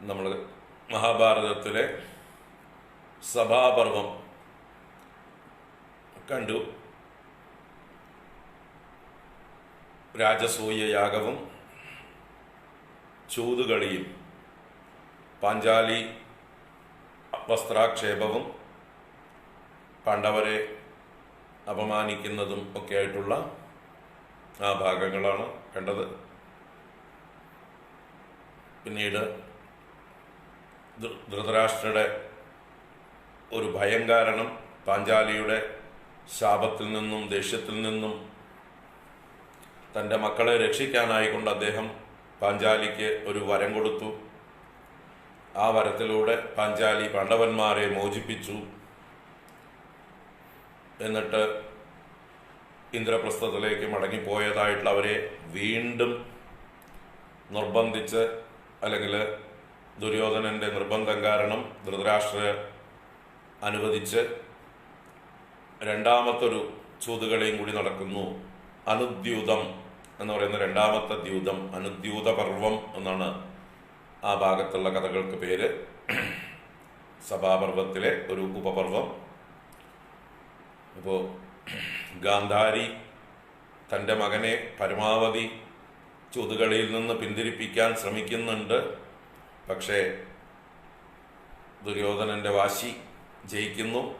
നമ്മൾ മഹാഭാരതത്തിലെ സഭാപർവം കണ്ടു. രാജസൂയ യാഗവും ചൂതുകളിയും പാഞ്ചാലി വസ്ത്രാക്ഷേപവും പാണ്ഡവരെ അപമാനിക്കുന്നതും ഒക്കെ ആയിട്ടുള്ള ആ ഭാഗങ്ങളാണ് കണ്ടത്. പിന്നീട് ധൃതരാഷ്ട്രയുടെ ഒരു ഭയം കാരണം പാഞ്ചാലിയുടെ ശാപത്തിൽ നിന്നും ദേഷ്യത്തിൽ നിന്നും തന്റെ മക്കളെ രക്ഷിക്കാനായിക്കൊണ്ട് അദ്ദേഹം പാഞ്ചാലിക്ക് ഒരു വരം കൊടുത്തു. ആ വരത്തിലൂടെ പാഞ്ചാലി പാണ്ഡവന്മാരെ മോചിപ്പിച്ചു. എന്നിട്ട് ഇന്ദ്രപ്രസ്ഥത്തിലേക്ക് മടങ്ങിപ്പോയതായിട്ടുള്ള അവരെ വീണ്ടും നിർബന്ധിച്ച് അല്ലെങ്കിൽ ദുര്യോധനന്റെ നിർബന്ധം കാരണം ധൃതരാഷ്ട്ര അനുവദിച്ച് രണ്ടാമത്തൊരു ചൂതുകളെയും കൂടി നടക്കുന്നു. അനുദ്യൂതം എന്ന് പറയുന്ന രണ്ടാമത്തെ ദ്യൂതം അനുദ്യൂത പർവം എന്നാണ് ആ ഭാഗത്തുള്ള കഥകൾക്ക് പേര്. സഭാപർവത്തിലെ ഒരു ഉപപർവം ഇപ്പോൾ ഗാന്ധാരി തന്റെ മകനെ പരമാവധി ചൂതുകളിയിൽ നിന്ന് പിന്തിരിപ്പിക്കാൻ ശ്രമിക്കുന്നുണ്ട്. പക്ഷേ ദുര്യോധനന്റെ വാശി ജയിക്കുന്നു.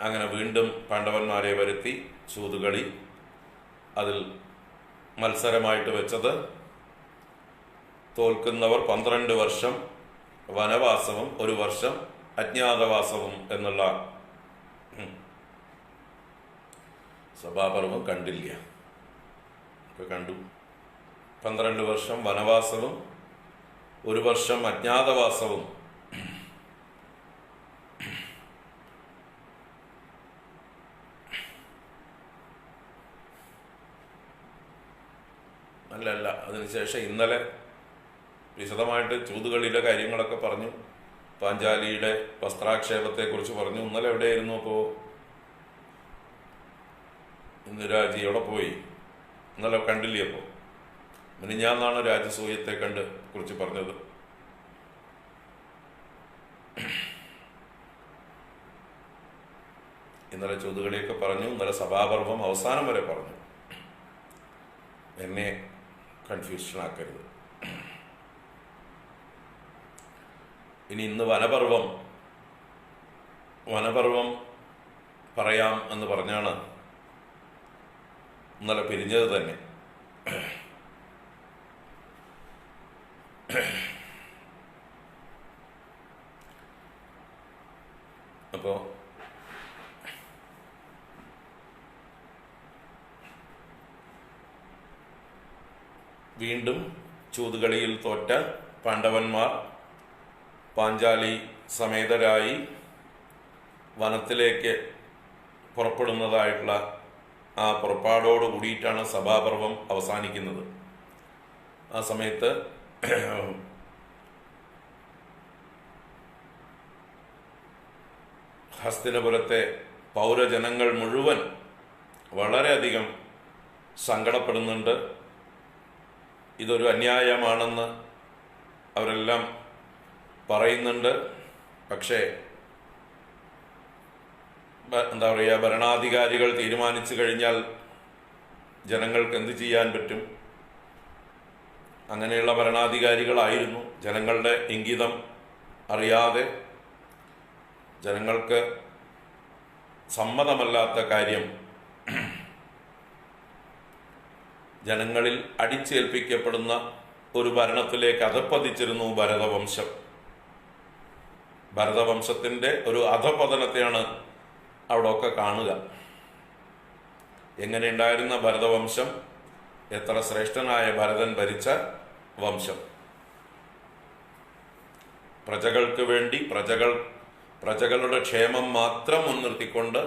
അങ്ങനെ വീണ്ടും പാണ്ഡവന്മാരെ വരുത്തി ചൂതുകളി. അതിൽ മത്സരമായിട്ട് വെച്ചത് തോൽക്കുന്നവർ പന്ത്രണ്ട് വർഷം വനവാസവും ഒരു വർഷം അജ്ഞാതവാസവും എന്നുള്ള സഭാപർവം കണ്ടില്ല. കണ്ടു. പന്ത്രണ്ട് വർഷം വനവാസവും ഒരു വർഷം അജ്ഞാതവാസവും. അല്ല അല്ല അതിനുശേഷം ഇന്നലെ വിശദമായിട്ട് ചൂതുകളിലെ കാര്യങ്ങളൊക്കെ പറഞ്ഞു. പാഞ്ചാലിയുടെ വസ്ത്രാക്ഷേപത്തെക്കുറിച്ച് പറഞ്ഞു. ഇന്നലെ എവിടെയായിരുന്നു അപ്പോ? ഇന്ദിരാജി എവിടെ പോയി. ഇന്നലെ കണ്ടില്ലേ അപ്പോ? മിനിഞ്ഞാന്നാണ് രാജസൂയത്തെ കണ്ട് കുറിച്ച് പറഞ്ഞത്? ഇന്നലെ ചൂതുകളിയൊക്കെ പറഞ്ഞു ഇന്നലെ സഭാപർവം അവസാനം വരെ പറഞ്ഞു. എന്നെ കൺഫ്യൂഷൻ ആക്കരുത്. ഇനി ഇന്ന് വനപർവം വനപർവം പറയാം എന്ന് പറഞ്ഞാണ് ഇന്നലെ പിരിഞ്ഞത് തന്നെ. അപ്പോ വീണ്ടും ചൂതുകളിയിൽ തോറ്റ പാണ്ഡവന്മാർ പാഞ്ചാലി സമേതരായി വനത്തിലേക്ക് പുറപ്പെടുന്നതായിട്ടുള്ള ആ പുറപ്പാടോട് കൂടിയിട്ടാണ് സഭാപർവം അവസാനിക്കുന്നത്. ആ സമയത്ത് ഹസ്തിനപുരത്തെ പൗരജനങ്ങൾ മുഴുവൻ വളരെയധികം സങ്കടപ്പെടുന്നുണ്ട്. ഇതൊരു അന്യായമാണെന്ന് അവരെല്ലാം പറയുന്നുണ്ട്. പക്ഷേ എന്താ പറയുക ഭരണാധികാരികൾ തീരുമാനിച്ചു കഴിഞ്ഞാൽ ജനങ്ങൾക്ക് എന്ത് ചെയ്യാൻ പറ്റും? അങ്ങനെയുള്ള ഭരണാധികാരികളായിരുന്നു. ജനങ്ങളുടെ ഇംഗിതം അറിയാതെ ജനങ്ങൾക്ക് സമ്മതമല്ലാത്ത കാര്യം ജനങ്ങളിൽ അടിച്ചേൽപ്പിക്കപ്പെടുന്ന ഒരു ഭരണത്തിലേക്ക് അധപ്പതിച്ചിരുന്നു ഭരതവംശം. ഭരതവംശത്തിന്റെ ഒരു അധപതനത്തെയാണ് അവിടെയൊക്കെ കാണുക. എങ്ങനെയുണ്ടായിരുന്ന ഭരതവംശം? എത്ര ശ്രേഷ്ഠനായ ഭരതൻ ഭരിച്ച വംശം. പ്രജകൾക്ക് വേണ്ടി പ്രജകൾ പ്രജകളുടെ ക്ഷേമം മാത്രം മുൻനിർത്തിക്കൊണ്ട്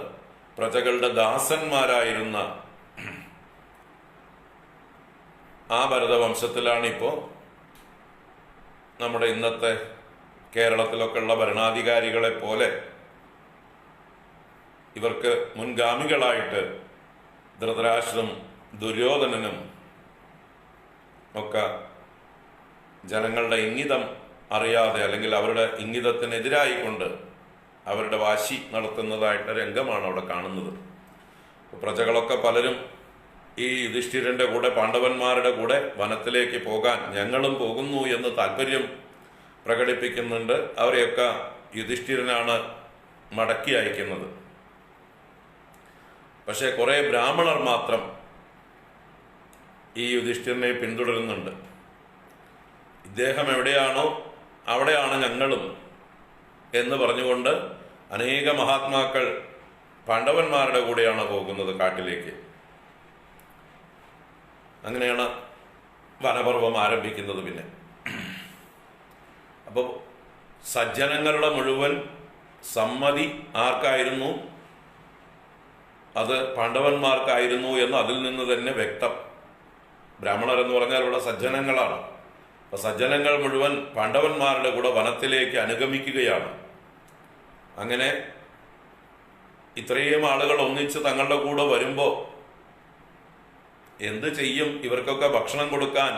പ്രജകളുടെ ദാസന്മാരായിരുന്ന ആ ഭരതവംശത്തിലാണ് ഇപ്പോൾ നമ്മുടെ ഇന്നത്തെ കേരളത്തിലൊക്കെ ഉള്ള ഭരണാധികാരികളെ പോലെ ഇവർക്ക് മുൻഗാമികളായിട്ട് ധൃതരാഷ്ട്രം ദുര്യോധനനും ഒക്കെ ജനങ്ങളുടെ ഇംഗിതം അറിയാതെ അല്ലെങ്കിൽ അവരുടെ ഇംഗിതത്തിനെതിരായിക്കൊണ്ട് അവരുടെ വാശി നടത്തുന്നതായിട്ട് രംഗമാണ് അവിടെ കാണുന്നത്. പ്രജകളൊക്കെ പലരും ഈ യുധിഷ്ഠിരന്റെ കൂടെ പാണ്ഡവന്മാരുടെ കൂടെ വനത്തിലേക്ക് പോകാൻ ഞങ്ങളും പോകുന്നു എന്ന് താല്പര്യം പ്രകടിപ്പിക്കുന്നുണ്ട്. അവരെയൊക്കെ യുധിഷ്ഠിരനാണ് മടക്കി അയക്കുന്നത്. പക്ഷേ കുറേ ബ്രാഹ്മണർ മാത്രം ഈ യുധിഷ്ഠിരനെ പിന്തുടരുന്നുണ്ട്. ഇദ്ദേഹം എവിടെയാണോ അവിടെയാണ് ഞങ്ങളും എന്ന് പറഞ്ഞുകൊണ്ട് അനേക മഹാത്മാക്കൾ പാണ്ഡവന്മാരുടെ കൂടെയാണ് പോകുന്നത് കാട്ടിലേക്ക്. അങ്ങനെയാണ് വനപർവം ആരംഭിക്കുന്നത് പിന്നെ. അപ്പോൾ സജ്ജനങ്ങളുടെ മുഴുവൻ സമ്മതി ആർക്കായിരുന്നു? അത് പാണ്ഡവന്മാർക്കായിരുന്നു എന്ന് അതിൽ നിന്ന് തന്നെ വ്യക്തം. ബ്രാഹ്മണർ എന്ന് പറഞ്ഞാൽ ഇവിടെ സജ്ജനങ്ങളാണ്. അപ്പൊ സജ്ജനങ്ങൾ മുഴുവൻ പാണ്ഡവന്മാരുടെ കൂടെ വനത്തിലേക്ക് അനുഗമിക്കുകയാണ്. അങ്ങനെ ഇത്രയും ആളുകൾ ഒന്നിച്ച് തങ്ങളുടെ കൂടെ വരുമ്പോൾ എന്ത് ചെയ്യും? ഇവർക്കൊക്കെ ഭക്ഷണം കൊടുക്കാൻ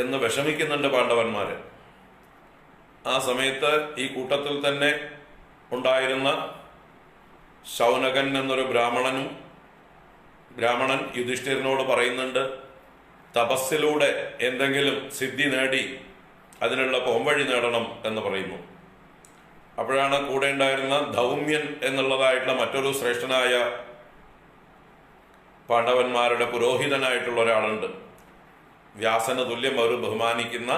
എന്ന് വിഷമിക്കുന്നുണ്ട് പാണ്ഡവന്മാര്. ആ സമയത്ത് ഈ കൂട്ടത്തിൽ തന്നെ ഉണ്ടായിരുന്ന ശൗനകൻ എന്നൊരു ബ്രാഹ്മണനും ബ്രാഹ്മണൻ യുധിഷ്ഠിരനോട് പറയുന്നുണ്ട് തപസ്സിലൂടെ എന്തെങ്കിലും സിദ്ധി നേടി അതിനുള്ള പോംവഴി നേടണം എന്ന് പറയുന്നു. അപ്പോഴാണ് കൂടെ ഉണ്ടായിരുന്ന ധൗമ്യൻ എന്നുള്ളതായിട്ടുള്ള മറ്റൊരു ശ്രേഷ്ഠനായ പാണ്ഡവന്മാരുടെ പുരോഹിതനായിട്ടുള്ള ഒരാളുണ്ട്. വ്യാസന് തുല്യം അവർ ബഹുമാനിക്കുന്ന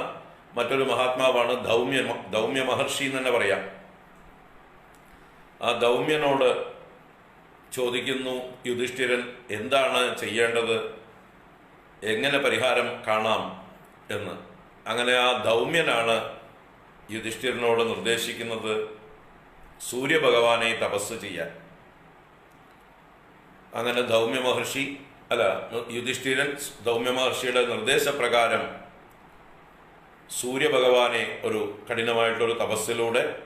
മറ്റൊരു മഹാത്മാവാണ് ധൗമ്യ ധൗമ്യ മഹർഷി എന്ന് തന്നെ പറയാം. ആ ധൗമ്യനോട് ചോദിക്കുന്നു യുധിഷ്ഠിരൻ എന്താണ് ചെയ്യേണ്ടത്? എങ്ങനെ പരിഹാരം കാണാം എന്ന്. അങ്ങനെ ആ ദൗമ്യനാണ് യുധിഷ്ഠിരനോട് നിർദ്ദേശിക്കുന്നത് സൂര്യഭഗവാനെ തപസ് ചെയ്യാൻ. അങ്ങനെ ദൗമ്യ മഹർഷി അല്ല യുധിഷ്ഠിരൻ ദൗമ്യ മഹർഷിയുടെ നിർദ്ദേശപ്രകാരം സൂര്യഭഗവാനെ ഒരു കഠിനമായിട്ടൊരു തപസ്സിലൂടെ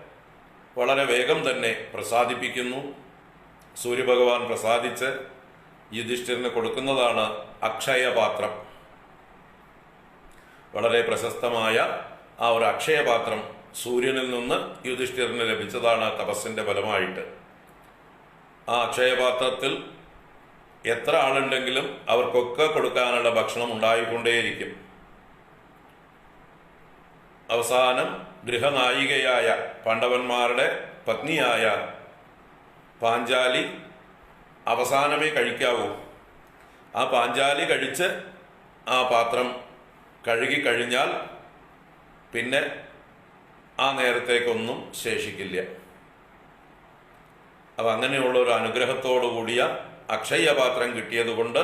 വളരെ വേഗം തന്നെ പ്രസാദിപ്പിക്കുന്നു. സൂര്യഭഗവാൻ പ്രസാദിച്ച് യുധിഷ്ഠിരന് കൊടുക്കുന്നതാണ് അക്ഷയപാത്രം. വളരെ പ്രശസ്തമായ ആ ഒരു അക്ഷയപാത്രം സൂര്യനിൽ നിന്ന് യുധിഷ്ഠിരന് ലഭിച്ചതാണ് തപസ്സിന്റെ ഫലമായിട്ട്. ആ അക്ഷയപാത്രത്തിൽ എത്ര ആളുണ്ടെങ്കിലും അവർക്കൊക്കെ കൊടുക്കാനുള്ള ഭക്ഷണം ഉണ്ടായിക്കൊണ്ടേയിരിക്കും. അവസാനം ഗൃഹനായികയായ പാണ്ഡവന്മാരുടെ പത്നിയായ പാഞ്ചാലി അവസാനമേ കഴിക്കാവൂ. ആ പാഞ്ചാലി കഴിച്ച് ആ പാത്രം കഴുകി കഴിഞ്ഞാൽ പിന്നെ ആ നേരത്തേക്കൊന്നും ശേഷിക്കില്ല. അപ്പം അങ്ങനെയുള്ള ഒരു അനുഗ്രഹത്തോടു കൂടിയ അക്ഷയപാത്രം കിട്ടിയതുകൊണ്ട്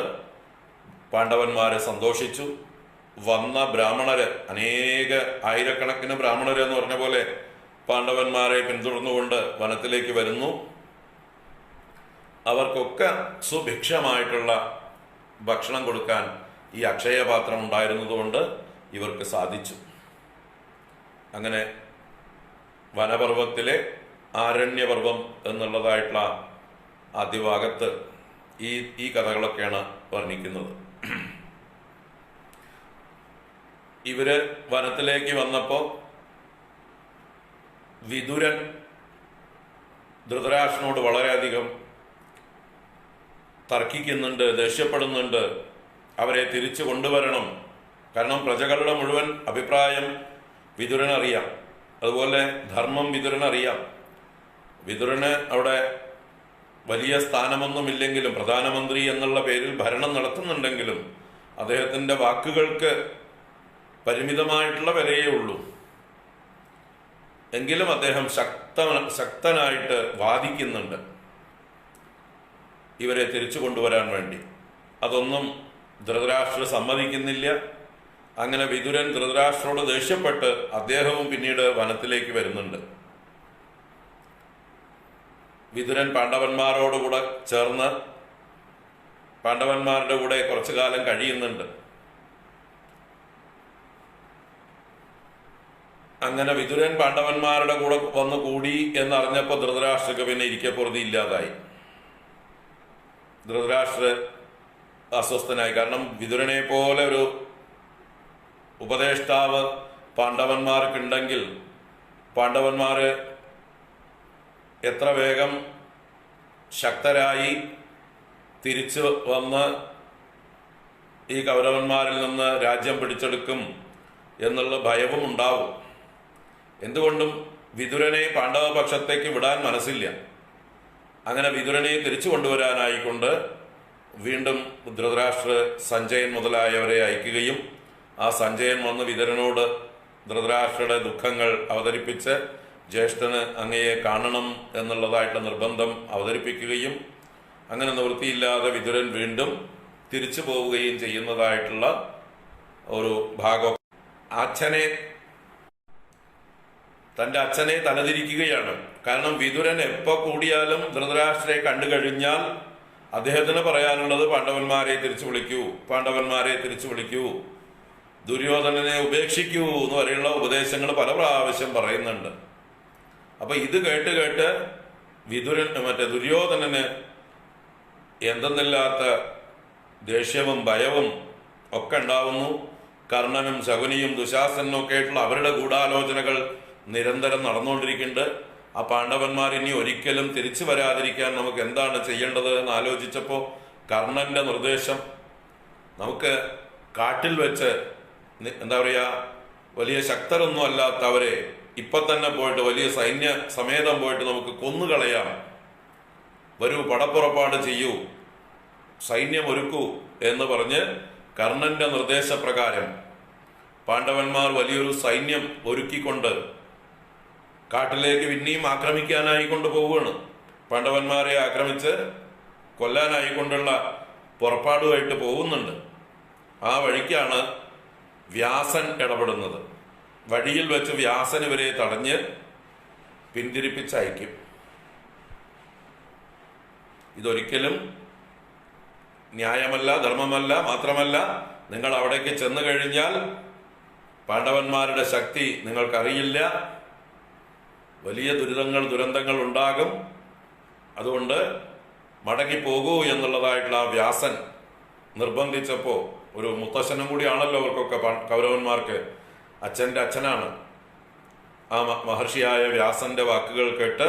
പാണ്ഡവന്മാരെ സന്തോഷിച്ചു. വന്ന ബ്രാഹ്മണര് അനേക ആയിരക്കണക്കിന് ബ്രാഹ്മണര് എന്ന് പറഞ്ഞ പോലെ പാണ്ഡവന്മാരെ പിന്തുടർന്നുകൊണ്ട് വനത്തിലേക്ക് വരുന്നു. അവർക്കൊക്കെ സുഭിക്ഷമായിട്ടുള്ള ഭക്ഷണം കൊടുക്കാൻ ഈ അക്ഷയപാത്രം ഉണ്ടായിരുന്നതുകൊണ്ട് ഇവർക്ക് സാധിച്ചു. അങ്ങനെ വനപർവത്തിലെ ആരണ്യപർവം എന്നുള്ളതായിട്ടുള്ള ആദ്യഭാഗത്ത് ഈ ഈ കഥകളൊക്കെയാണ് വർണിക്കുന്നത്. ഇവർ വനത്തിലേക്ക് വന്നപ്പോൾ വിദുരൻ ധൃതരാഷ്ട്രനോട് വളരെയധികം തർക്കിക്കുന്നുണ്ട് ദേഷ്യപ്പെടുന്നുണ്ട്. അവരെ തിരിച്ചു കൊണ്ടുവരണം. കാരണം പ്രജകളുടെ മുഴുവൻ അഭിപ്രായം വിതുരനറിയാം. അതുപോലെ ധർമ്മം വിതുരനറിയാം. വിതുരന് അവിടെ വലിയ സ്ഥാനമൊന്നുമില്ലെങ്കിലും പ്രധാനമന്ത്രി എന്നുള്ള പേരിൽ ഭരണം നടത്തുന്നുണ്ടെങ്കിലും അദ്ദേഹത്തിന്റെ വാക്കുകൾക്ക് പരിമിതമായിട്ടുള്ള വിലയേ ഉള്ളൂ. എങ്കിലും അദ്ദേഹം ശക്ത ശക്തനായിട്ട് വാദിക്കുന്നുണ്ട്. ഇവരെ തിരിച്ചു കൊണ്ടുവരാൻ വേണ്ടി. അതൊന്നും ധൃതരാഷ്ട്ര സമ്മതിക്കുന്നില്ല. അങ്ങനെ വിതുരൻ ധൃതരാഷ്ട്രോട് ദേഷ്യപ്പെട്ട് അദ്ദേഹവും പിന്നീട് വനത്തിലേക്ക് വരുന്നുണ്ട്. വിതുരൻ പാണ്ഡവന്മാരോടുകൂടെ ചേർന്ന് പാണ്ഡവന്മാരുടെ കൂടെ കുറച്ചു കാലം കഴിയുന്നുണ്ട്. അങ്ങനെ വിതുരൻ പാണ്ഡവന്മാരുടെ കൂടെ വന്നു കൂടി എന്നറിഞ്ഞപ്പോൾ ധൃതരാഷ്ട്രക്ക് പിന്നെ ഇരിക്കപ്പുറതി ഇല്ലാതായി. ധൃതരാഷ്ട്ര അസ്വസ്ഥനായി. കാരണം വിതുരനെ പോലെ ഒരു ഉപദേഷ്ടാവ് പാണ്ഡവന്മാർക്കുണ്ടെങ്കിൽ പാണ്ഡവന്മാര് എത്ര വേഗം ശക്തരായി തിരിച്ചു വന്ന് ഈ കൗരവന്മാരിൽ നിന്ന് രാജ്യം പിടിച്ചെടുക്കും എന്നുള്ള ഭയവും ഉണ്ടാവും. എന്തുകൊണ്ടും വിതുരനെ പാണ്ഡവപക്ഷത്തേക്ക് വിടാൻ മനസ്സില്ല. അങ്ങനെ വിതുരനെ തിരിച്ചു കൊണ്ടുവരാനായിക്കൊണ്ട് വീണ്ടും ധൃതരാഷ്ട്ര സഞ്ജയൻ മുതലായവരെ അയക്കുകയും ആ സഞ്ജയൻ വന്ന് വിതുരനോട് ധൃതരാഷ്ട്രയുടെ ദുഃഖങ്ങൾ അവതരിപ്പിച്ച് ജ്യേഷ്ഠന് അങ്ങയെ കാണണം എന്നുള്ളതായിട്ട് നിർബന്ധം അവതരിപ്പിക്കുകയും അങ്ങനെ നിവൃത്തിയില്ലാതെ വിതുരൻ വീണ്ടും തിരിച്ചു പോവുകയും ചെയ്യുന്നതായിട്ടുള്ള ഒരു ഭാഗം. അച്ഛനെ തന്റെ അച്ഛനെ തലതിരിക്കുകയാണ്. കാരണം വിതുരൻ എപ്പോ കൂടിയാലും ധൃതരാഷ്ട്രയെ കണ്ടു കഴിഞ്ഞാൽ അദ്ദേഹത്തിന് പറയാനുള്ളത് പാണ്ഡവന്മാരെ തിരിച്ചു വിളിക്കൂ പാണ്ഡവന്മാരെ തിരിച്ചു വിളിക്കൂ. ദുര്യോധനനെ ഉപേക്ഷിക്കൂ എന്ന് വരെയുള്ള ഉപദേശങ്ങൾ പല പ്രാവശ്യം പറയുന്നുണ്ട്. അപ്പൊ ഇത് കേട്ട് കേട്ട് വിതുരൻ മറ്റേ ദുര്യോധനന് എന്തെന്നില്ലാത്ത ദേഷ്യവും ഭയവും ഒക്കെ ഉണ്ടാവുന്നു. കർണനും ശകുനിയും ദുശാസനും ഒക്കെ ആയിട്ടുള്ള അവരുടെ ഗൂഢാലോചനകൾ നിരന്തരം നടന്നുകൊണ്ടിരിക്കുന്നുണ്ട്. ആ പാണ്ഡവന്മാർ ഇനി ഒരിക്കലും തിരിച്ചു വരാതിരിക്കാൻ നമുക്ക് എന്താണ് ചെയ്യേണ്ടത് എന്ന് ആലോചിച്ചപ്പോൾ കർണന്റെ നിർദ്ദേശം നമുക്ക് കാട്ടിൽ വെച്ച് എന്താ പറയുക വലിയ ശക്തരൊന്നും അല്ലാത്തവരെ ഇപ്പൊ തന്നെ പോയിട്ട് വലിയ സൈന്യ സമേതം പോയിട്ട് നമുക്ക് കൊന്നുകളയാം. വരൂ പടപ്പുറപ്പാട് ചെയ്യൂ സൈന്യം ഒരുക്കൂ എന്ന് പറഞ്ഞ് കർണന്റെ നിർദ്ദേശപ്രകാരം പാണ്ഡവന്മാർ വലിയൊരു സൈന്യം ഒരുക്കിക്കൊണ്ട് കാട്ടിലേക്ക് പിന്നെയും ആക്രമിക്കാനായി കൊണ്ടുപോവുകയാണ്. പാണ്ഡവന്മാരെ ആക്രമിച്ച് കൊല്ലാനായിക്കൊണ്ടുള്ള പുറപ്പാടുമായിട്ട് പോകുന്നുണ്ട്. ആ വഴിക്കാണ് വ്യാസൻ ഇടപെടുന്നത്. വഴിയിൽ വെച്ച് വ്യാസൻ ഇവരെ തടഞ്ഞ് പിന്തിരിപ്പിച്ചയക്കും. ഇതൊരിക്കലും ന്യായമല്ല ധർമ്മമല്ല മാത്രമല്ല നിങ്ങൾ അവിടേക്ക് ചെന്നു കഴിഞ്ഞാൽ പാണ്ഡവന്മാരുടെ ശക്തി നിങ്ങൾക്കറിയില്ല വലിയ ദുരിതങ്ങൾ ദുരന്തങ്ങൾ ഉണ്ടാകും. അതുകൊണ്ട് മടങ്ങിപ്പോകൂ എന്നുള്ളതായിട്ടുള്ള ആ വ്യാസൻ നിർബന്ധിച്ചപ്പോൾ ഒരു മുത്തശ്ശനും കൂടിയാണല്ലോ അവർക്കൊക്കെ കൗരവന്മാർക്ക് അച്ഛന്റെ അച്ഛനാണ്. ആ മഹർഷിയായ വ്യാസന്റെ വാക്കുകൾ കേട്ട്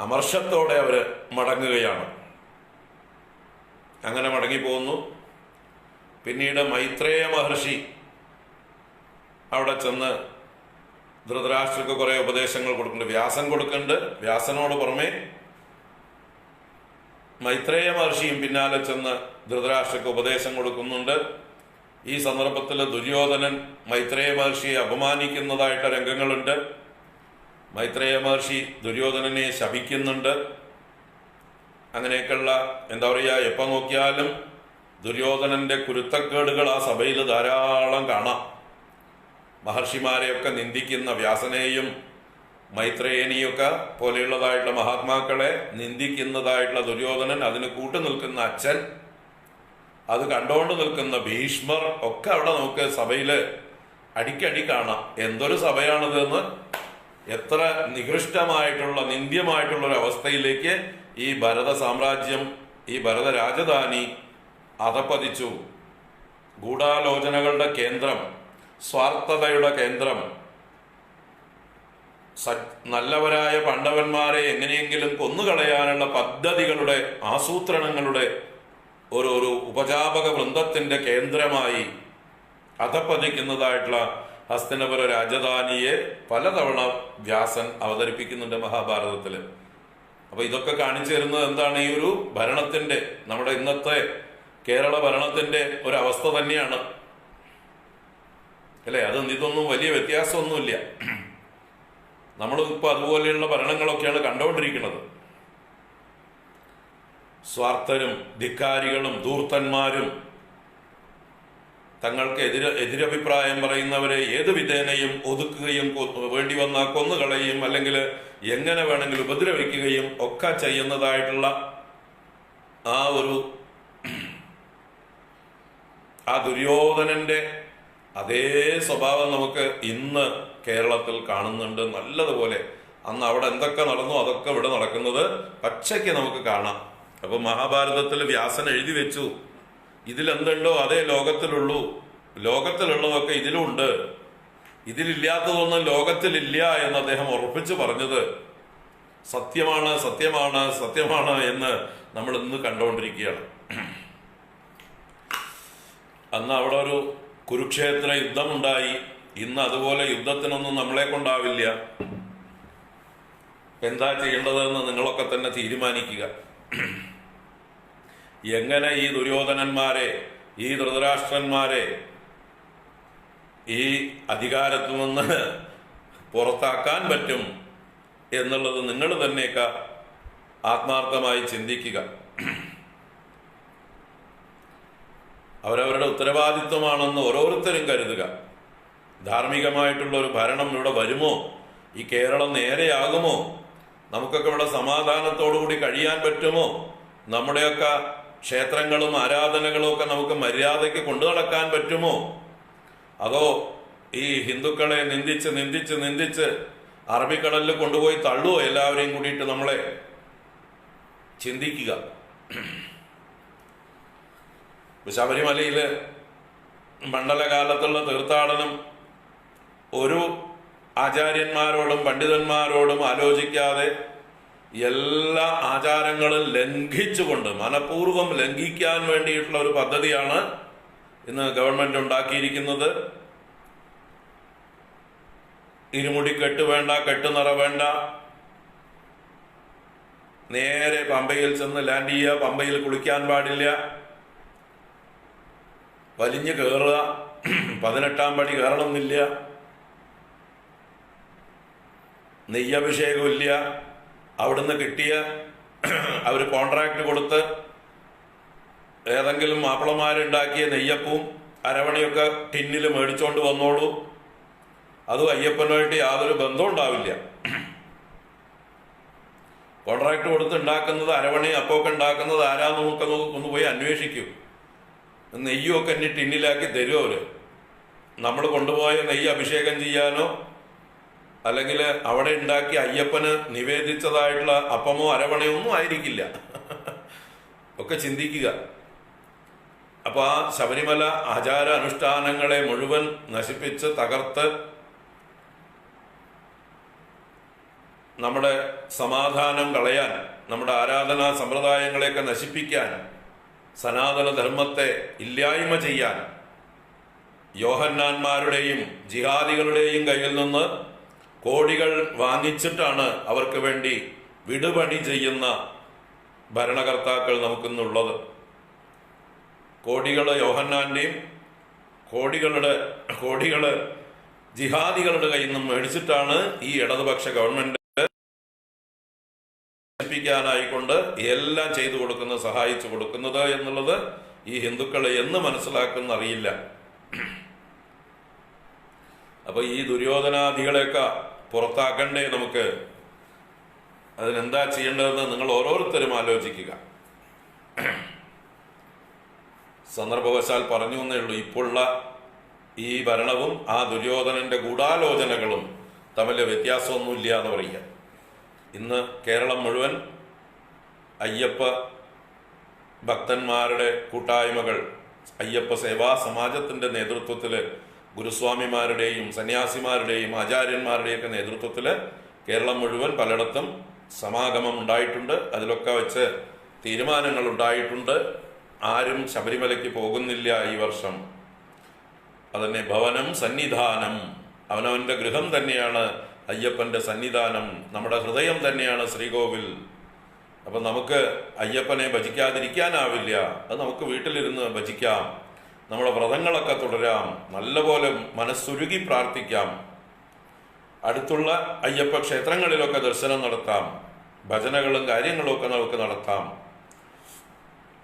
അമർഷത്തോടെ അവർ മടങ്ങുകയാണ്. അങ്ങനെ മടങ്ങിപ്പോകുന്നു പിന്നീട് മൈത്രേയ മഹർഷി അവിടെ ചെന്ന് ധൃതരാഷ്ട്രക്ക് കുറെ ഉപദേശങ്ങൾ കൊടുക്കുന്നുണ്ട്. വ്യാസൻ കൊടുക്കുന്നുണ്ട്. വ്യാസനോട് പുറമെ മൈത്രേയ മഹർഷിയും പിന്നാലെ ചെന്ന് ധൃതരാഷ്ട്രക്ക് ഉപദേശം കൊടുക്കുന്നുണ്ട്. ഈ സന്ദർഭത്തിൽ ദുര്യോധനൻ മൈത്രേയ മഹർഷിയെ അപമാനിക്കുന്നതായിട്ട് രംഗങ്ങളുണ്ട്. മൈത്രേയ മഹർഷി ദുര്യോധനനെ ശപിക്കുന്നുണ്ട്. അങ്ങനെയൊക്കെയുള്ള എന്താ പറയുക എപ്പോൾ നോക്കിയാലും ദുര്യോധനന്റെ കുരുത്തക്കേടുകൾ ആ സഭയിൽ ധാരാളം കാണാം. മഹർഷിമാരെയൊക്കെ നിന്ദിക്കുന്ന വ്യാസനെയും മൈത്രേയനെയൊക്കെ പോലെയുള്ളതായിട്ടുള്ള മഹാത്മാക്കളെ നിന്ദിക്കുന്നതായിട്ടുള്ള ദുര്യോധനൻ അതിന് കൂട്ടു നിൽക്കുന്ന അച്ഛൻ അത് കണ്ടുകൊണ്ട് നിൽക്കുന്ന ഭീഷ്മർ ഒക്കെ അവിടെ നമുക്ക് സഭയിൽ അടിക്കടി കാണാം. എന്തൊരു സഭയാണിതെന്ന് എത്ര നികൃഷ്ടമായിട്ടുള്ള നിന്ദ്യമായിട്ടുള്ള ഒരു അവസ്ഥയിലേക്ക് ഈ ഭരത സാമ്രാജ്യം ഈ ഭരത രാജധാനി അധപ്പതിച്ചു ഗൂഢാലോചനകളുടെ കേന്ദ്രം സ്വാർത്ഥതയുടെ കേന്ദ്രം. നല്ലവരായ പണ്ഡവന്മാരെ എങ്ങനെയെങ്കിലും കൊന്നുകളയാനുള്ള പദ്ധതികളുടെ ആസൂത്രണങ്ങളുടെ ഒരു ഒരു ഉപജാപക വൃന്ദത്തിന്റെ കേന്ദ്രമായി അധപ്പതിക്കുന്നതായിട്ടുള്ള ഹസ്തിനപുര രാജധാനിയെ പലതവണ വ്യാസൻ അവതരിപ്പിക്കുന്നുണ്ട് മഹാഭാരതത്തിൽ അപ്പൊ ഇതൊക്കെ കാണിച്ചു തരുന്നത് എന്താണ്? ഈ ഒരു ഭരണത്തിന്റെ നമ്മുടെ ഇന്നത്തെ കേരള ഭരണത്തിന്റെ ഒരു അവസ്ഥ തന്നെയാണ്. അല്ലേ? അത് ഇതൊന്നും വലിയ വ്യത്യാസമൊന്നുമില്ല. നമ്മൾ ഇപ്പൊ അതുപോലെയുള്ള ഭരണങ്ങളൊക്കെയാണ് കണ്ടുകൊണ്ടിരിക്കുന്നത്. സ്വാർത്ഥരും ധിക്കാരികളും ധൂർത്തന്മാരും തങ്ങൾക്ക് എതിര എതിരഭിപ്രായം പറയുന്നവരെ ഏത് വിധേനയും ഒതുക്കുകയും വേണ്ടി വന്നാൽ കൊന്നുകളയും അല്ലെങ്കിൽ എങ്ങനെ വേണമെങ്കിലും ഉപദ്രവിക്കുകയും ഒക്കെ ചെയ്യുന്നതായിട്ടുള്ള ആ ഒരു ആ ദുര്യോധനന്റെ അതേ സ്വഭാവം നമുക്ക് ഇന്ന് കേരളത്തിൽ കാണുന്നുണ്ട് നല്ലതുപോലെ. അന്ന് അവിടെ എന്തൊക്കെ നടന്നു അതൊക്കെ ഇവിടെ നടക്കുന്നത് പച്ചയ്ക്ക് നമുക്ക് കാണാം. അപ്പൊ മഹാഭാരതത്തിൽ വ്യാസൻ എഴുതി വെച്ചു. ഇതിലെന്തുണ്ടോ അതേ ലോകത്തിലുള്ളൂ. ലോകത്തിലുള്ളതൊക്കെ ഇതിലുണ്ട്. ഇതിലില്ലാത്തതൊന്നും ലോകത്തിലില്ല എന്ന് അദ്ദേഹം ഉറപ്പിച്ചു പറഞ്ഞത്. സത്യമാണ് സത്യമാണ് സത്യമാണ് എന്ന് നമ്മൾ ഇന്ന് കണ്ടുകൊണ്ടിരിക്കുകയാണ്. അന്ന് അവിടെ ഒരു കുരുക്ഷേത്ര യുദ്ധമുണ്ടായി. ഇന്ന് അതുപോലെ യുദ്ധത്തിനൊന്നും നമ്മളെ കൊണ്ടാവില്ല. എന്താ ചെയ്യേണ്ടതെന്ന് നിങ്ങളൊക്കെ തന്നെ തീരുമാനിക്കുക. എങ്ങനെ ഈ ദുര്യോധനന്മാരെ ഈ ധൃതരാഷ്ട്രന്മാരെ ഈ അധികാരത്തു നിന്ന് പുറത്താക്കാൻ പറ്റും എന്നുള്ളത് നിങ്ങൾ തന്നെയൊക്കെ ആത്മാർത്ഥമായി ചിന്തിക്കുക. അവരവരുടെ ഉത്തരവാദിത്വമാണെന്ന് ഓരോരുത്തരും കരുതുക. ധാർമ്മികമായിട്ടുള്ള ഒരു ഭരണം ഇവിടെ വരുമോ? ഈ കേരളം നേരെയാകുമോ? നമുക്കൊക്കെ ഇവിടെ സമാധാനത്തോടുകൂടി കഴിയാൻ പറ്റുമോ? നമ്മുടെയൊക്കെ ക്ഷേത്രങ്ങളും ആരാധനകളും ഒക്കെ നമുക്ക് മര്യാദയ്ക്ക് കൊണ്ടു നടക്കാൻ പറ്റുമോ? അതോ ഈ ഹിന്ദുക്കളെ നിന്ദിച്ച് നിന്ദിച്ച് നിന്ദിച്ച് അറബിക്കടലിൽ കൊണ്ടുപോയി തള്ളുവോ? എല്ലാവരെയും കൂടിയിട്ട് നമ്മളെ ചിന്തിക്കുക. ശബരിമലയിൽ മണ്ഡലകാലത്തുള്ള തീർത്ഥാടനം ഒരു ആചാര്യന്മാരോടും പണ്ഡിതന്മാരോടും ആലോചിക്കാതെ എല്ലാ ആചാരങ്ങളും ലംഘിച്ചുകൊണ്ട് മനഃപൂർവം ലംഘിക്കാൻ വേണ്ടിയിട്ടുള്ള ഒരു പദ്ധതിയാണ് ഇന്ന് ഗവൺമെന്റ് ഉണ്ടാക്കിയിരിക്കുന്നത്. ഇരുമുടി കെട്ട് വേണ്ട കെട്ടുനിറ വേണ്ട. നേരെ പമ്പയിൽ ചെന്ന് ലാൻഡ് ചെയ്യുക പമ്പയിൽ കുളിക്കാൻ പാടില്ല. വലിഞ്ഞു കയറുക പതിനെട്ടാം പടി കയറണമെന്നില്ല. നെയ്യഭിഷേകമില്ല. അവിടുന്ന് കിട്ടിയ അവർ കോൺട്രാക്ട് കൊടുത്ത് ഏതെങ്കിലും മാപ്പിളമാരുണ്ടാക്കിയ നെയ്യപ്പവും അരവണിയൊക്കെ ടിന്നിൽ മേടിച്ചോണ്ട് വന്നോളൂ. അതും അയ്യപ്പനുമായിട്ട് യാതൊരു ബന്ധവും ഉണ്ടാവില്ല. കോൺട്രാക്ട് കൊടുത്ത് ഉണ്ടാക്കുന്നത് അരവണി അപ്പമൊക്കെ ഉണ്ടാക്കുന്നത് ആരാന്ന് നമുക്ക് ഒന്ന് പോയി അന്വേഷിക്കും. നെയ്യുമൊക്കെ എന്നെ ടിന്നിലാക്കി തരും അവർ നമ്മൾ കൊണ്ടുപോയ നെയ്യ് അഭിഷേകം ചെയ്യാനോ അല്ലെങ്കിൽ അവിടെ ഉണ്ടാക്കി അയ്യപ്പന് നിവേദിച്ചതായിട്ടുള്ള അപ്പമോ അരവണയോ ഒന്നും ആയിരിക്കില്ല. ഒക്കെ ചിന്തിക്കുക. അപ്പൊ ആ ശബരിമല ആചാര അനുഷ്ഠാനങ്ങളെ മുഴുവൻ നശിപ്പിച്ച് തകർത്ത് നമ്മുടെ സമാധാനം കളയാൻ നമ്മുടെ ആരാധനാ സമ്പ്രദായങ്ങളെയൊക്കെ നശിപ്പിക്കാൻ സനാതന ധർമ്മത്തെ ഇല്ലായ്മ ചെയ്യാൻ യോഹന്നാന്മാരുടെയും ജിഹാദികളുടെയും കയ്യിൽ നിന്ന് കോടികൾ വാങ്ങിച്ചിട്ടാണ് അവർക്ക് വേണ്ടി വിടുപണി ചെയ്യുന്ന ഭരണകർത്താക്കൾ നമുക്കിന്നുള്ളത്. കോടികൾ യോഹന്നാന്റെയും കോടികളുടെ കോടികൾ ജിഹാദികളുടെ കയ്യിൽ നിന്നും മേടിച്ചിട്ടാണ് ഈ ഇടതുപക്ഷ ഗവൺമെന്റ് ായിക്കൊണ്ട് എല്ലാം ചെയ്തു കൊടുക്കുന്നത് സഹായിച്ചു കൊടുക്കുന്നത് എന്നുള്ളത് ഈ ഹിന്ദുക്കൾ എന്ന് മനസ്സിലാക്കുന്ന അറിയില്ല അപ്പൊ ഈ ദുര്യോധനാദികളെയൊക്കെ പുറത്താക്കണ്ടേ നമുക്ക്? അതിനെന്താ ചെയ്യേണ്ടതെന്ന് നിങ്ങൾ ഓരോരുത്തരും ആലോചിക്കുക. സന്ദർഭവശാൽ പറഞ്ഞു എന്നേ ഉള്ളൂ ഇപ്പോഴുള്ള ഈ ഭരണവും ആ ദുര്യോധനന്റെ ഗൂഢാലോചനകളും തമ്മിലെ വ്യത്യാസമൊന്നുമില്ല എന്ന് പറയുക. ഇന്ന് കേരളം മുഴുവൻ അയ്യപ്പ ഭക്തന്മാരുടെ കൂട്ടായ്മകൾ അയ്യപ്പ സേവാ സമാജത്തിന്റെ നേതൃത്വത്തിൽ ഗുരുസ്വാമിമാരുടെയും സന്യാസിമാരുടെയും ആചാര്യന്മാരുടെയൊക്കെ നേതൃത്വത്തിൽ കേരളം മുഴുവൻ പലയിടത്തും സമാഗമം ഉണ്ടായിട്ടുണ്ട്. അതിലൊക്കെ വെച്ച് തീരുമാനങ്ങൾ ഉണ്ടായിട്ടുണ്ട്. ആരും ശബരിമലയ്ക്ക് പോകുന്നില്ല ഈ വർഷം. അതന്നെ ഭവനം സന്നിധാനം. അവനവന്റെ ഗൃഹം തന്നെയാണ് അയ്യപ്പന്റെ സന്നിധാനം. നമ്മുടെ ഹൃദയം തന്നെയാണ് ശ്രീകോവിൽ. അപ്പൊ നമുക്ക് അയ്യപ്പനെ ഭജിക്കാതിരിക്കാനാവില്ല. അത് നമുക്ക് വീട്ടിലിരുന്ന് ഭജിക്കാം. നമ്മുടെ വ്രതങ്ങളൊക്കെ തുടരാം. നല്ലപോലെ മനസ്സുരുകി പ്രാർത്ഥിക്കാം. അടുത്തുള്ള അയ്യപ്പ ക്ഷേത്രങ്ങളിലൊക്കെ ദർശനം നടത്താം. ഭജനകളും കാര്യങ്ങളും ഒക്കെ നമുക്ക് നടത്താം.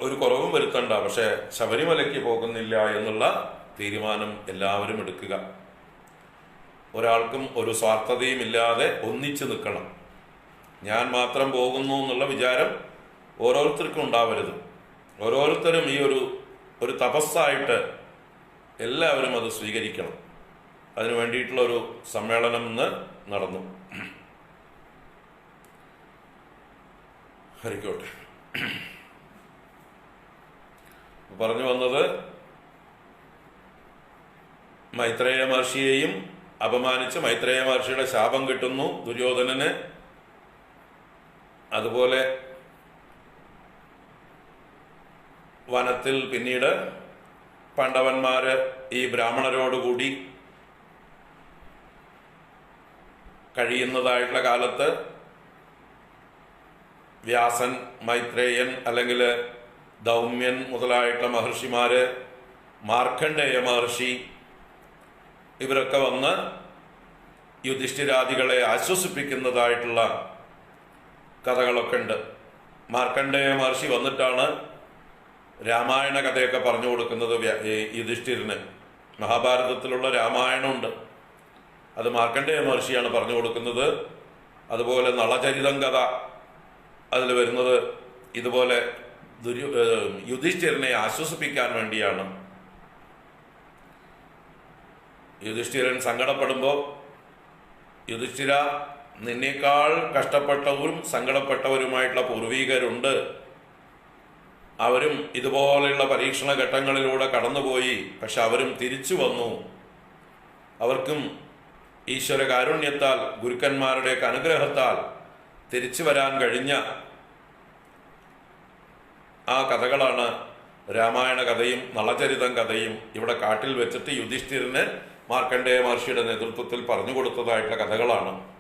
ഒരു കുറവും വരുത്തണ്ട. പക്ഷെ ശബരിമലയ്ക്ക് പോകുന്നില്ല എന്നുള്ള തീരുമാനം എല്ലാവരും എടുക്കുക. ഒരാൾക്കും ഒരു സ്വാർത്ഥതയും ഇല്ലാതെ ഒന്നിച്ചു നിൽക്കണം. ഞാൻ മാത്രം പോകുന്നു എന്നുള്ള വിചാരം ഓരോരുത്തർക്കും ഉണ്ടാവരുത്. ഓരോരുത്തരും ഈ ഒരു ഒരു തപസ്സായിട്ട് എല്ലാവരും അത് സ്വീകരിക്കണം. അതിനു വേണ്ടിയിട്ടുള്ള ഒരു സമ്മേളനം ഇന്ന് നടന്നു. ഹരിക്കോട്ടെ. പറഞ്ഞു വന്നത് മൈത്രേയ മഹർഷിയെയും അപമാനിച്ച് മൈത്രേയ മഹർഷിയുടെ ശാപം കിട്ടുന്നു ദുര്യോധനന്. അതുപോലെ വനത്തിൽ പിന്നീട് പാണ്ഡവന്മാര് ഈ ബ്രാഹ്മണരോടുകൂടി കഴിയുന്നതായിട്ടുള്ള കാലത്ത് വ്യാസൻ മൈത്രേയൻ അല്ലെങ്കിൽ ദൗമ്യൻ മുതലായിട്ടുള്ള മഹർഷിമാര് മാർക്കണ്ഡേയ മഹർഷി ഇവരൊക്കെ വന്ന് യുധിഷ്ഠിരാദികളെ ആശ്വസിപ്പിക്കുന്നതായിട്ടുള്ള കഥകളൊക്കെ ഉണ്ട്. മാർക്കണ്ഡേയ മഹർഷി വന്നിട്ടാണ് രാമായണ കഥയൊക്കെ പറഞ്ഞു കൊടുക്കുന്നത് യുധിഷ്ഠിരന്. മഹാഭാരതത്തിലുള്ള രാമായണമുണ്ട്. അത് മാർക്കണ്ഡേയ മഹർഷിയാണ് പറഞ്ഞു കൊടുക്കുന്നത്. അതുപോലെ നളചരിതം കഥ അതിൽ വരുന്നത് ഇതുപോലെ ദുര്യ യുധിഷ്ഠിരനെ ആശ്വസിപ്പിക്കാൻ വേണ്ടിയാണ്. യുധിഷ്ഠിരൻ സങ്കടപ്പെടുമ്പോൾ യുധിഷ്ഠിര നിന്നേക്കാൾ കഷ്ടപ്പെട്ടവരും സങ്കടപ്പെട്ടവരുമായിട്ടുള്ള പൂർവീകരുണ്ട്. അവരും ഇതുപോലെയുള്ള പരീക്ഷണ ഘട്ടങ്ങളിലൂടെ കടന്നുപോയി പക്ഷെ അവരും തിരിച്ചു വന്നു. അവർക്കും ഈശ്വര കാരുണ്യത്താൽ ഗുരുക്കന്മാരുടെയൊക്കെ അനുഗ്രഹത്താൽ തിരിച്ചു വരാൻ കഴിഞ്ഞ ആ കഥകളാണ് രാമായണ കഥയും നളചരിതം കഥയും. ഇവിടെ കാട്ടിൽ വെച്ചിട്ട് യുധിഷ്ഠിരന് മാർക്കണ്ഡേയ മഹർഷിയുടെ നേതൃത്വത്തിൽ പറഞ്ഞു കൊടുത്തതായിട്ടുള്ള കഥകളാണ്.